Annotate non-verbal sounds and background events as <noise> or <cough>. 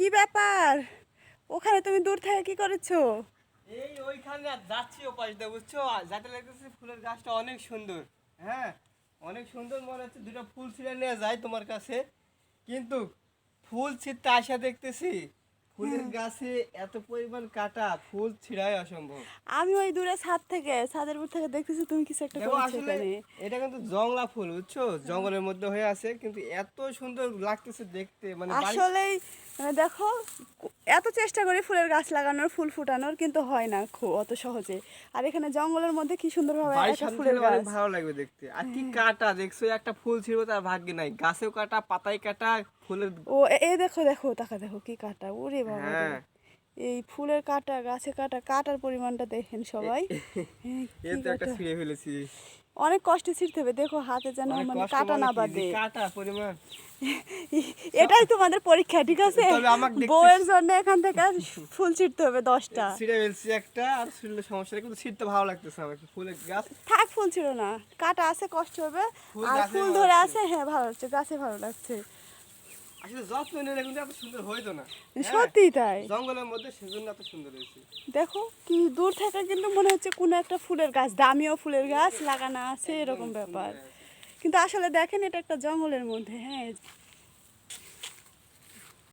কি ব্যাপার? ওখানে তুমি দূর থেকে কি করেছ? এই ওইখানে যাচ্ছি ও পাশ দিয়ে, বুঝছ? যাতে লাগতেছে ফুলের গাছটা অনেক সুন্দর হ্যাঁ? অনেক সুন্দর মনে হচ্ছে দুটো ফুল ছিঁড়ে নিয়ে যায় তোমার কাছে। কিন্তু ফুল ছিঁড়তে আসা দেখতেছি ফুলের গাছে এত পরিমাণ কাটা ফুল ছিঁড়াই অসম্ভব। আমি ওই দূরে ছাদ থেকে ছাদের উপর থেকে দেখতেছি তুমি কিছু একটা করছ এখানে। এটা কিন্তু জংলা ফুল বুঝছ? জঙ্গলের মধ্যে হয়ে আছে কিন্তু এত সুন্দর লাগতেছে দেখতে মানে আসলেই মানে দেখো এত চেষ্টা করি ফুলের গাছ লাগানোর ফুল ফুটানোর কিন্তু হয় না খুব অত সহজে। আর এখানে জঙ্গলের মধ্যে কি সুন্দরভাবে ভাবে একটা ফুলের গাছ। ভালো লাগবে দেখতে। আর কি কাটা দেখছ একটা ফুল ছিঁড়বো তার ভাগ্যে নাই। গাছেও কাটা পাতায় কাটা ফুলের ও এই দেখো দেখো তাকা দেখো কি কাটা। ওরে বাবা। হ্যাঁ। এই ফুলের কাটা গাছে কাটা কাটার পরিমাণটা দেখেন সবাই। <laughs> ছিঁড়ে ফেলেছি। অনেক কষ্টে ছিঁড়তে হবে দেখো হাতে যেন মানে কাটা না কাটা পরিমাণ। <laughs> এটাই তোমাদের পরীক্ষা ঠিক আছে? বউয়ের জন্য এখান থেকে ফুল ছিঁড়তে হবে দশটা। <laughs> ছিঁড়ে ফেলছি একটা আর ছিঁড়লে সমস্যা নেই কিন্তু ছিঁড়তে ভালো লাগতেছে আমার ফুলের গাছ থাক ফুল ছিল না। কাটা আছে কষ্ট হবে। আর ফুল ধরে আছে হ্যাঁ ভালো লাগছে গাছে ভালো লাগছে। আসলে যত্ন নিলে কিন্তু এত সুন্দর হইতো না। হ্যাঁ, সত্যি তাই। জঙ্গলের মধ্যে সেজন্য এত সুন্দর হয়েছে। দেখো কি দূর থেকে কিন্তু মনে হচ্ছে কোনো একটা ফুলের গাছ দামিও ফুলের গাছ লাগানো আছে এরকম ব্যাপার। কিন্তু আসলে দেখেন এটা একটা জঙ্গলের মধ্যে হ্যাঁ